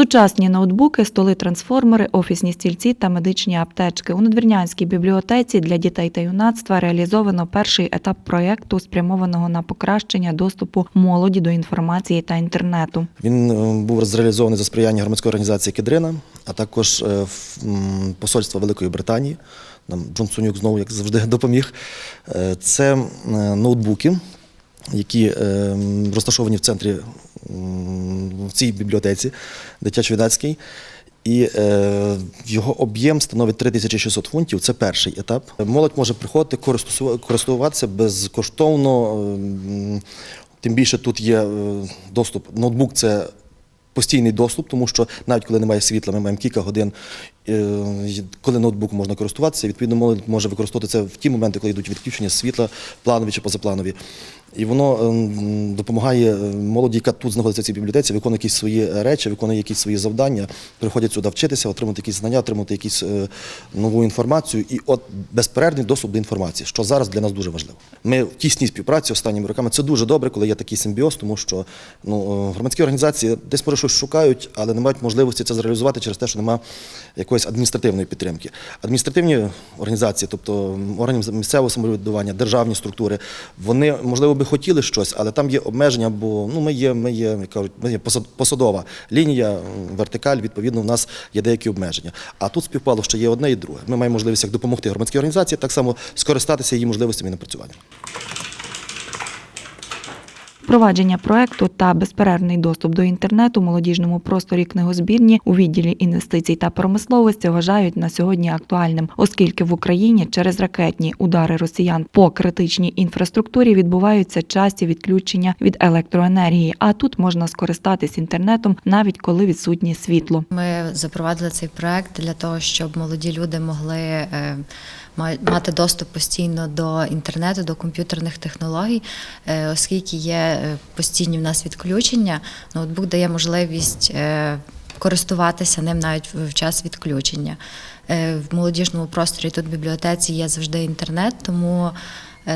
Сучасні ноутбуки, столи, трансформери, офісні стільці та медичні аптечки. У Надвірнянській бібліотеці для дітей та юнацтва реалізовано перший етап проєкту, спрямованого на покращення доступу молоді до інформації та інтернету. Він е, був зреалізований за сприяння громадської організації Кедрина, а також е, посольства Великої Британії. Нам Джон Сунюк знову, як завжди, допоміг. Е, Це ноутбуки, які розташовані в центрі в цій бібліотеці дитячо-юнацькій. І е, його об'єм становить 3600 фунтів. Це перший етап. Молодь може приходити користуватися безкоштовно. ем, Тим більше тут є е, доступ. Ноутбук це постійний доступ, тому що навіть коли немає світла, ми маємо кілька годин, коли ноутбуком можна користуватися. Відповідно, молодь може використовувати це в ті моменти, коли йдуть відключення світла, планові чи позапланові. І воно ем, допомагає е, молоді, яка тут знаходиться в цій бібліотеці, виконує якісь свої речі, виконує якісь свої завдання, приходять сюди вчитися, отримати якісь знання, отримати якісь е, нову інформацію і от безперервний доступ до інформації, що зараз для нас дуже важливо. Ми в тісній співпраці останніми роками. Це дуже добре, коли є такий симбіоз, тому що ну, е, громадські організації десь може щось шукають, але не мають можливості це зреалізувати через те, що немає якоїсь адміністративної підтримки. Адміністративні організації, тобто органів місцевого самоврядування, державні структури, вони можливо би хотіли щось, але там є обмеження, бо ну ми є, ми є, як кажуть, ми є посад- посадова лінія, вертикаль. Відповідно, у нас є деякі обмеження. А тут співпало, що є одне і друге. Ми маємо можливість як допомогти громадській організації, так само скористатися її можливостями і напрацюванням. Впровадження проекту та безперервний доступ до інтернету молодіжному просторі книгозбірні у відділі інвестицій та промисловості вважають на сьогодні актуальним, оскільки в Україні через ракетні удари росіян по критичній інфраструктурі відбуваються часті відключення від електроенергії. А тут можна скористатись інтернетом навіть коли відсутнє світло. Ми запровадили цей проект для того, щоб молоді люди могли е, мати доступ постійно до інтернету, до комп'ютерних технологій, Е, оскільки є е, постійні в нас відключення, ноутбук дає можливість. е, Користуватися ним навіть в час відключення. В молодіжному просторі тут в бібліотеці є завжди інтернет, тому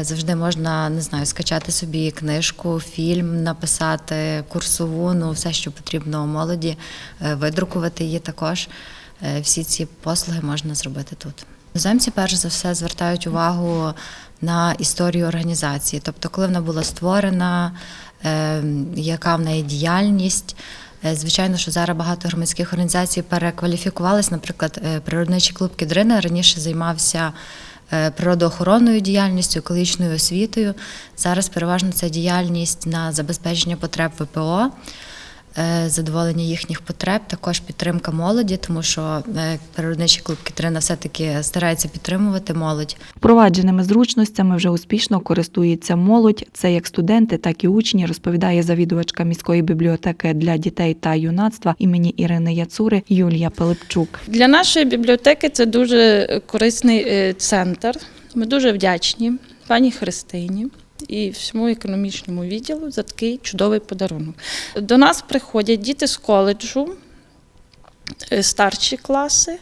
завжди можна не знаю, скачати собі книжку, фільм, написати курсову, ну все, що потрібно молоді, видрукувати її також. Всі ці послуги можна зробити тут. Іноземці перш за все звертають увагу на історію організації, тобто, коли вона була створена, е, яка в неї діяльність. Е, Звичайно, що зараз багато громадських організацій перекваліфікувались. Наприклад, е, природничий клуб Кідрина раніше займався природоохоронною діяльністю, екологічною освітою. Зараз переважно це діяльність на забезпечення потреб ВПО, задоволення їхніх потреб, також підтримка молоді, тому що е, природничий клуб Кідрина все-таки старається підтримувати молодь. Впровадженими зручностями вже успішно користується молодь. Це як студенти, так і учні, розповідає завідувачка міської бібліотеки для дітей та юнацтва імені Ірини Яцури Юлія Пилипчук. Для нашої бібліотеки це дуже корисний е, центр. Ми дуже вдячні пані Христині і всьому економічному відділу за такий чудовий подарунок. До нас приходять діти з коледжу, е, старші класи.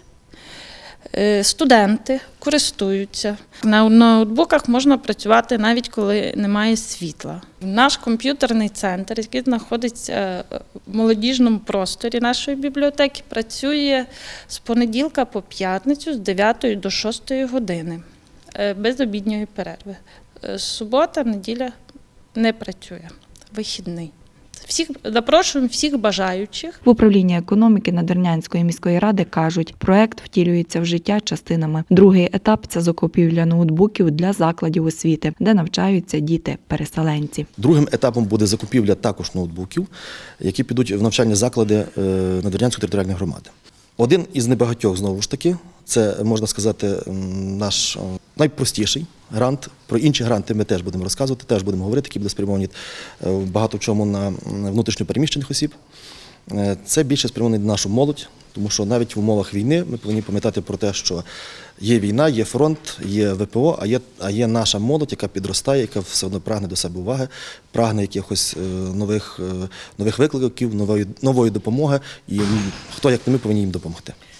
е, Студенти користуються. На ноутбуках можна працювати навіть коли немає світла. Наш комп'ютерний центр, який знаходиться е, в молодіжному просторі нашої бібліотеки, працює з понеділка по п'ятницю з 9 до 6 години без обідньої перерви. Субота, неділя не працює, вихідний. Всіх запрошуємо всіх бажаючих. В управлінні економіки Надвірнянської міської ради кажуть, проект втілюється в життя частинами. Другий етап це закупівля ноутбуків для закладів освіти, де навчаються діти-переселенці. Другим етапом буде закупівля також ноутбуків, які підуть в навчальні заклади е, Надвірнянської територіальної громади. Один із небагатьох знову ж таки, це можна сказати, наш найпростіший грант. Про інші гранти ми теж будемо розказувати, теж будемо говорити, які будуть спрямовані е, багато в чому на внутрішньопереміщених осіб. Е, Це більше спрямований на нашу молодь, тому що навіть в умовах війни ми повинні пам'ятати про те, що є війна, є фронт, є ВПО, а є, а є наша молодь, яка підростає, яка все одно прагне до себе уваги, прагне якихось е, нових, е, нових викликів, нової, нової допомоги. І хто як не ми повинні їм допомогти.